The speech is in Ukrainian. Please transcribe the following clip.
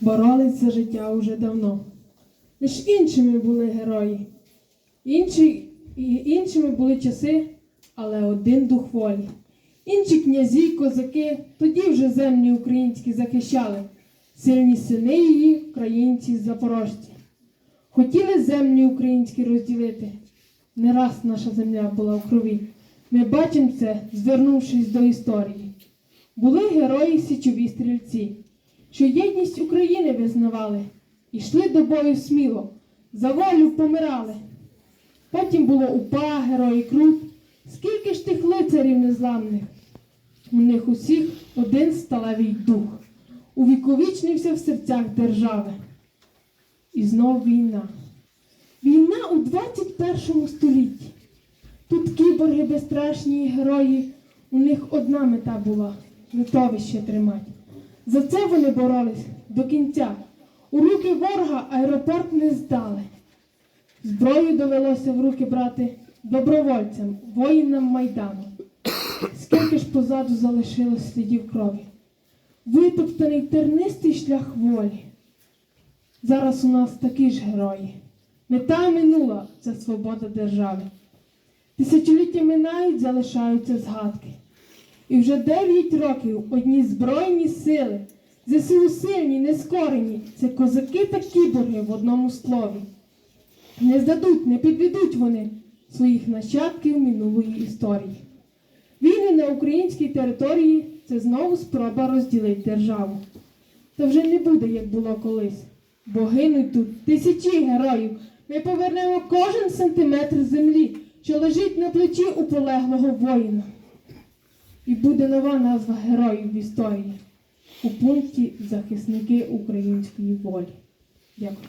боролись за життя уже давно. Лиш іншими були герої, інші, іншими були часи, але один дух волі. Інші князі, козаки тоді вже землі українські захищали, сильні сини її, українці запорожці. Хотіли землі українські розділити. Не раз наша земля була в крові. Ми бачимо це, звернувшись до історії. Були герої січові стрільці, що єдність України визнавали, і йшли до бою сміло, за волю помирали. Потім було УПА, герої Крут, скільки ж тих лицарів незламних. У них усіх один сталевий дух, увіковічнився в серцях держави. І знов війна. Війна у 21 столітті. Тут кіборги безстрашні герої, у них одна мета була литовище тримати. За це вони боролись до кінця. У руки ворога аеропорт не здали. Зброю довелося в руки брати добровольцям, воїнам Майдану. Скільки ж позаду залишилось слідів крові. Витоптаний тернистий шлях волі. Зараз у нас такі ж герої. Мета минула це свобода держави. Тисячоліття минають, залишаються згадки. І вже дев'ять років одні збройні сили, ЗСУ сильні, нескорені, це козаки та кіборги в одному слові. Не здадуть, не підведуть вони своїх нащадків минулої історії. Війни на українській території це знову спроба розділити державу. Та вже не буде, як було колись. Бо гинуть тут тисячі героїв. Ми повернемо кожен сантиметр землі, що лежить на плечі у полеглого воїна. І буде нова назва героїв в історії у пункті захисники української волі. Дякую.